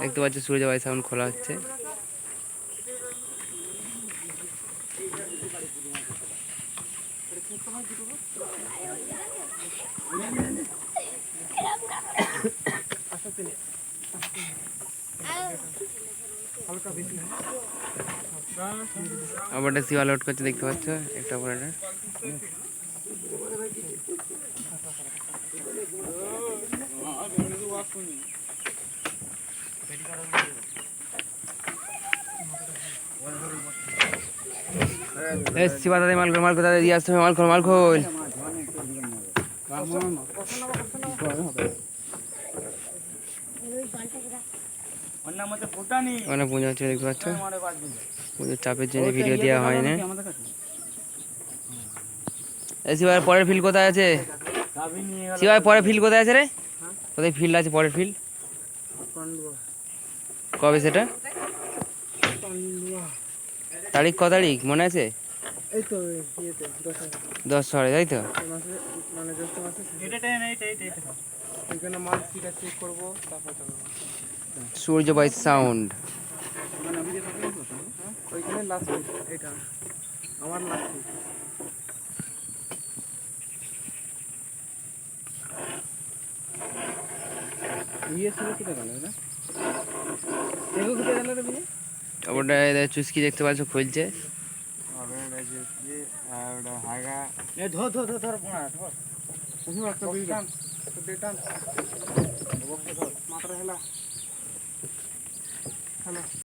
দেখতে পাচ্ছ সূর্য বাইশ সাউন্ড খোলা হচ্ছে। অপারেটার সিওয়া লোড করছে, দেখতে পাচ্ছ? একটা অপারেটার এ শিবা দাদা মাল খোল মাল খোল দাদা দিয়ে আসতে হবে মাল খোল মাল খোল ওখানে পুজো হচ্ছে দেখতে পাচ্ছ? পুজোর চাপের জন্য ভিডিও দেওয়া হয় না শিবার পরের ফিল্ড কোথায় আছে? শিবার পরের ফিল্ড কোথায় আছে রে? কোথায় ফিল্ড আছে পরের ফিল্ড কবে সেটা? তারিখ ক তারিখ? মনে আছে? এই তো ইয়েতে দশ দশ তাই তো? মানে জ্যৈষ্ঠ মাসে ওইখানে মাল ঠিক আছে চেক করব তারপর সূর্য বাই সাউন্ড। ওইখানে লাস্ট এটা। আমার লাস্ট ইয়ে ছিল কোথায় গেল না? এগো কোথায় গেল রে বিয়ে ওটা চুস্কি দেখতে পাচ্ছ খুলছে ধর ধর ধর ধর ধর একটা বিয়ে